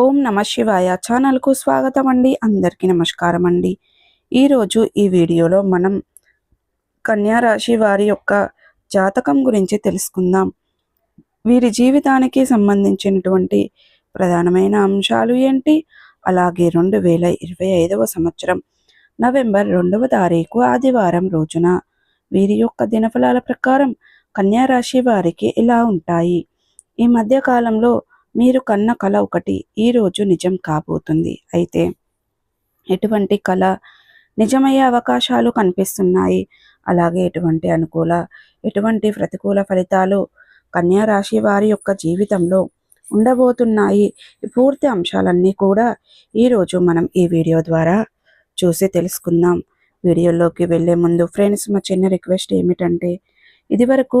ఓం నమ శివాయ ఛానల్కు స్వాగతం అండి అందరికీ నమస్కారం అండి ఈరోజు ఈ వీడియోలో మనం కన్యా రాశి వారి యొక్క జాతకం గురించి తెలుసుకుందాం. వీరి జీవితానికి సంబంధించినటువంటి ప్రధానమైన అంశాలు ఏంటి? అలాగే రెండు వేల ఇరవై ఐదవ సంవత్సరం నవంబర్ రెండవ తారీఖు ఆదివారం రోజున వీరి యొక్క దినఫలాల ప్రకారం కన్యా రాశి వారికి ఇలా ఉంటాయి? ఈ మధ్యకాలంలో కాలంలో మీరు కన్న కళ ఒకటి ఈరోజు నిజం కాబోతుంది. అయితే ఎటువంటి కళ నిజమయ్యే అవకాశాలు కనిపిస్తున్నాయి. అలాగే ఎటువంటి అనుకూల ఎటువంటి ప్రతికూల ఫలితాలు కన్యా రాశి వారి యొక్క జీవితంలో ఉండబోతున్నాయి. పూర్తి అంశాలన్నీ కూడా ఈరోజు మనం ఈ వీడియో ద్వారా చూసి తెలుసుకుందాం. వీడియోలోకి వెళ్ళే ముందు ఫ్రెండ్స్ మా చిన్న రిక్వెస్ట్ ఏమిటంటే ఇదివరకు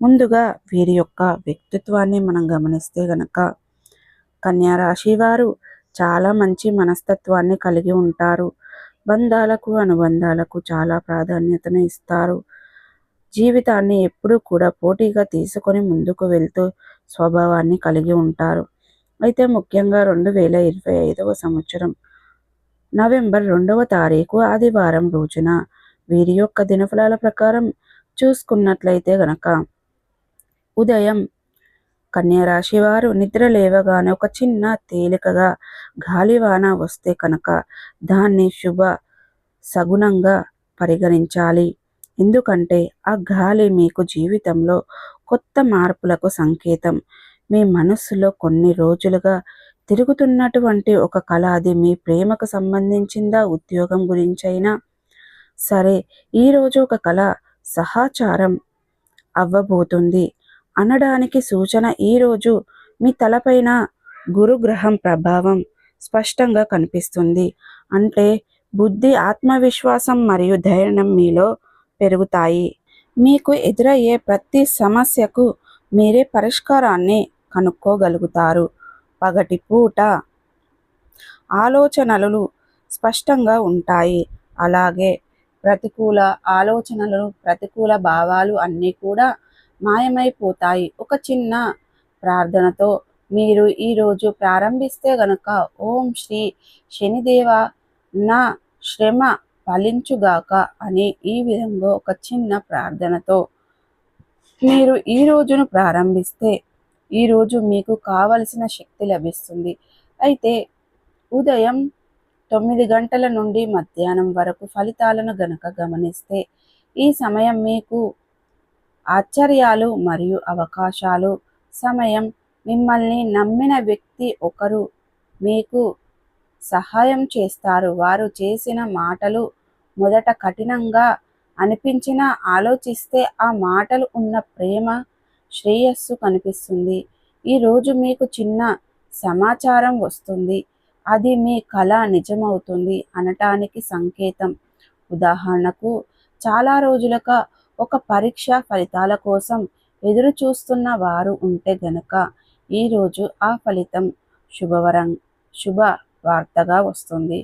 ముందుగా వీరి యొక్క వ్యక్తిత్వాన్ని మనం గమనిస్తే గనక కన్యా రాశి వారు చాలా మంచి మనస్తత్వాన్ని కలిగి ఉంటారు. బంధాలకు అనుబంధాలకు చాలా ప్రాధాన్యతను ఇస్తారు. జీవితాన్ని ఎప్పుడూ కూడా పోటీగా తీసుకొని ముందుకు వెళ్తూ స్వభావాన్ని కలిగి ఉంటారు. అయితే ముఖ్యంగా రెండు వేల ఇరవై ఐదవ సంవత్సరం నవంబర్ రెండవ తారీఖు ఆదివారం రోజున వీరి యొక్క దినఫలాల ప్రకారం చూసుకున్నట్లయితే గనక ఉదయం. కన్యరాశి వారు నిద్ర లేవగానే ఒక చిన్న తేలికగా గాలివాన వస్తే కనుక దాన్ని శుభ సగుణంగా పరిగణించాలి. ఎందుకంటే ఆ గాలి మీకు జీవితంలో కొత్త మార్పులకు సంకేతం. మీ మనస్సులో కొన్ని రోజులుగా తిరుగుతున్నటువంటి ఒక కళ అది మీ ప్రేమకు సంబంధించిందా ఉద్యోగం గురించైనా? సరే ఈరోజు ఒక కళ సహచారం అవ్వబోతుంది. అనడానికి సూచన ఈరోజు మీ తలపైన గురుగ్రహం ప్రభావం స్పష్టంగా కనిపిస్తుంది. అంటే బుద్ధి ఆత్మవిశ్వాసం మరియు ధైర్యం మీలో పెరుగుతాయి. మీకు ఎదురయ్యే ప్రతి సమస్యకు మీరే పరిష్కారాన్ని కనుక్కోగలుగుతారు. పగటి పూట ఆలోచనలు స్పష్టంగా ఉంటాయి. అలాగే ప్రతికూల ఆలోచనలు ప్రతికూల భావాలు అన్నీ కూడా మాయమైపోతాయి. ఒక చిన్న ప్రార్థనతో మీరు ఈరోజు ప్రారంభిస్తే గనక ఓం శ్రీ శనిదేవ నా శ్రమ ఫలించుగాక అని ఈ విధంగా ఒక చిన్న ప్రార్థనతో మీరు ఈ రోజును ప్రారంభిస్తే ఈరోజు మీకు కావలసిన శక్తి లభిస్తుంది. అయితే ఉదయం తొమ్మిది గంటల నుండి మధ్యాహ్నం వరకు ఫలితాలను గనక గమనిస్తే ఈ సమయం మీకు ఆశ్చర్యాలు మరియు అవకాశాలు. సమయం మిమ్మల్ని నమ్మిన వ్యక్తి ఒకరు మీకు సహాయం చేస్తారు. వారు చేసిన మాటలు మొదట కఠినంగా అనిపించినా ఆలోచిస్తే ఆ మాటలు ఉన్న ప్రేమ శ్రేయస్సు కనిపిస్తుంది. ఈరోజు మీకు చిన్న సమాచారం వస్తుంది. అది మీ కళ నిజమవుతుంది అనటానికి సంకేతం. ఉదాహరణకు చాలా రోజులుగా ఒక పరీక్ష ఫలితాల కోసం ఎదురు చూస్తున్న వారు ఉంటే గనుక ఈరోజు ఆ ఫలితం శుభవరం శుభ వార్తగా వస్తుంది.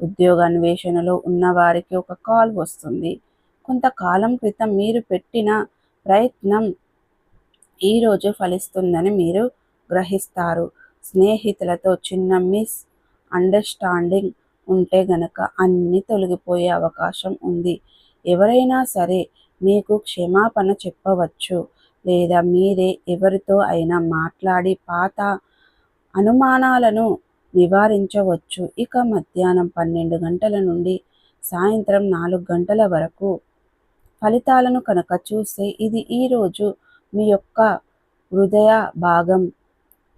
ఉద్యోగ అన్వేషణలో ఉన్నవారికి ఒక కాల్ వస్తుంది. కొంతకాలం క్రితం మీరు పెట్టిన ప్రయత్నం ఈరోజు ఫలిస్తుందని మీరు గ్రహిస్తారు. స్నేహితులతో చిన్న మిస్ అండర్స్టాండింగ్ ఉంటే గనక అన్నీ తొలగిపోయే అవకాశం ఉంది. ఎవరైనా సరే మీకు క్షమాపణ చెప్పవచ్చు. లేదా మీరే ఎవరితో అయినా మాట్లాడి పాత అనుమానాలను నివారించవచ్చు. ఇక మధ్యాహ్నం పన్నెండు గంటల నుండి సాయంత్రం నాలుగు గంటల వరకు ఫలితాలను కనుక చూస్తే ఇది ఈరోజు మీ యొక్క హృదయ భాగం.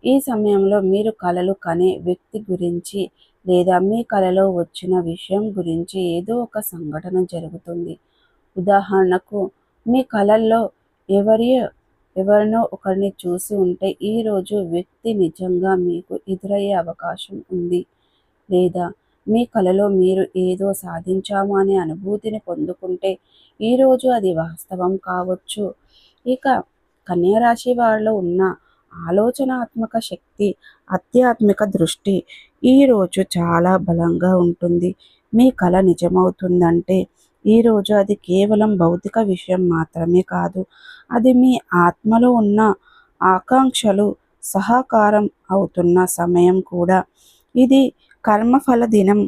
ఈ సమయంలో మీరు కలలు కనే వ్యక్తి గురించి లేదా మీ కలలో వచ్చిన విషయం గురించి ఏదో ఒక సంఘటన జరుగుతుంది. ఉదాహరణకు మీ కళల్లో ఎవరి ఎవరినో ఒకరిని చూసి ఉంటే ఈరోజు వ్యక్తి నిజంగా మీకు ఎదురయ్యే అవకాశం ఉంది. లేదా మీ కళలో మీరు ఏదో సాధించాము అనే అనుభూతిని పొందుకుంటే ఈరోజు అది వాస్తవం కావచ్చు. ఇక కన్యారాశి వారిలో ఉన్న ఆలోచనాత్మక శక్తి ఆధ్యాత్మిక దృష్టి ఈరోజు చాలా బలంగా ఉంటుంది. మీ కళ నిజమవుతుందంటే ఈరోజు అది కేవలం భౌతిక విషయం మాత్రమే కాదు అది మీ ఆత్మలో ఉన్న ఆకాంక్షలు సహకారం అవుతున్న సమయం కూడా. ఇది కర్మఫల దినం.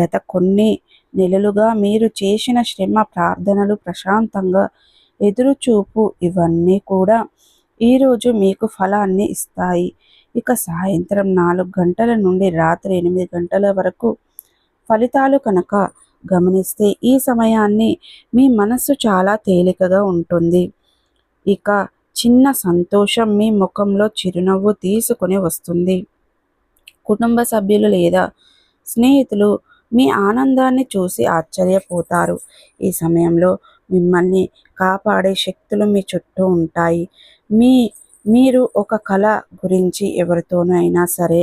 గత కొన్ని నెలలుగా మీరు చేసిన శ్రమ ప్రార్థనలు ప్రశాంతంగా ఎదురుచూపు ఇవన్నీ కూడా ఈరోజు మీకు ఫలాన్ని ఇస్తాయి. ఇక సాయంత్రం నాలుగు గంటల నుండి రాత్రి ఎనిమిది గంటల వరకు ఫలితాలు కనుక గమనిస్తే ఈ సమయాన్ని మీ మనస్సు చాలా తేలికగా ఉంటుంది. ఇక చిన్న సంతోషం మీ ముఖంలో చిరునవ్వు తీసుకొని వస్తుంది. కుటుంబ సభ్యులు లేదా స్నేహితులు మీ ఆనందాన్ని చూసి ఆశ్చర్యపోతారు. ఈ సమయంలో మిమ్మల్ని కాపాడే శక్తులు మీ చుట్టూ ఉంటాయి. మీ మీరు ఒక కళ గురించి ఎవరితోనూ అయినా సరే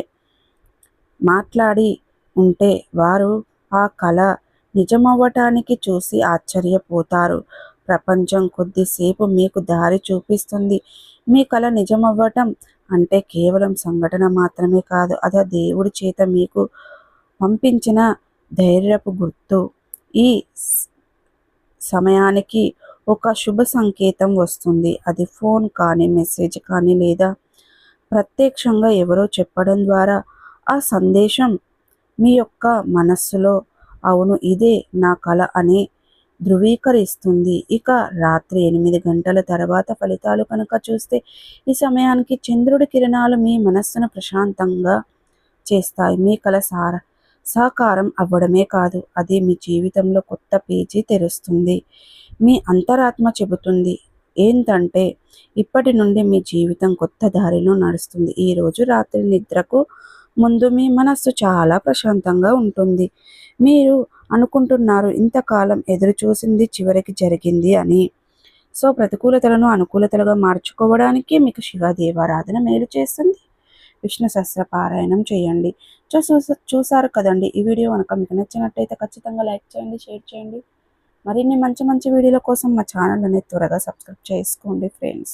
మాట్లాడి ఉంటే వారు ఆ కళ నిజమవ్వటానికి చూసి ఆశ్చర్యపోతారు. ప్రపంచం కొద్దిసేపు మీకు దారి చూపిస్తుంది. మీ కళ నిజమవ్వటం అంటే కేవలం సంఘటన మాత్రమే కాదు అది దేవుడి చేత మీకు పంపించిన ధైర్యపు గుర్తు. ఈ సమయానికి ఒక శుభ సంకేతం వస్తుంది. అది ఫోన్ కానీ మెసేజ్ కానీ లేదా ప్రత్యక్షంగా ఎవరో చెప్పడం ద్వారా ఆ సందేశం మీ యొక్క మనస్సులో అవును ఇదే నా కళ అని ధృవీకరిస్తుంది. ఇక రాత్రి ఎనిమిది గంటల తర్వాత ఫలితాలు కనుక చూస్తే ఈ సమయానికి చంద్రుడి కిరణాలు మీ మనస్సును ప్రశాంతంగా చేస్తాయి. మీ కళ సార సాకారం అవ్వడమే కాదు అది మీ జీవితంలో కొత్త పేజీ తెరుస్తుంది. మీ అంతరాత్మ చెబుతుంది ఏంటంటే ఇప్పటి నుండి మీ జీవితం కొత్త దారిలో నడుస్తుంది. ఈరోజు రాత్రి నిద్రకు ముందు మీ మనస్సు చాలా ప్రశాంతంగా ఉంటుంది. మీరు అనుకుంటున్నారు ఇంతకాలం ఎదురు చూసింది చివరికి జరిగింది అని. సో ప్రతికూలతలను అనుకూలతలుగా మార్చుకోవడానికి మీకు శివదేవారాధన మేలు చేస్తుంది. విష్ణు సహస్ర పారాయణం చేయండి. చూసారు కదండి ఈ వీడియో కనుక మీకు నచ్చినట్టయితే ఖచ్చితంగా లైక్ చేయండి షేర్ చేయండి. మరిన్ని మంచి మంచి వీడియోల కోసం మా ఛానల్ అనేది త్వరగా సబ్స్క్రైబ్ చేసుకోండి ఫ్రెండ్స్.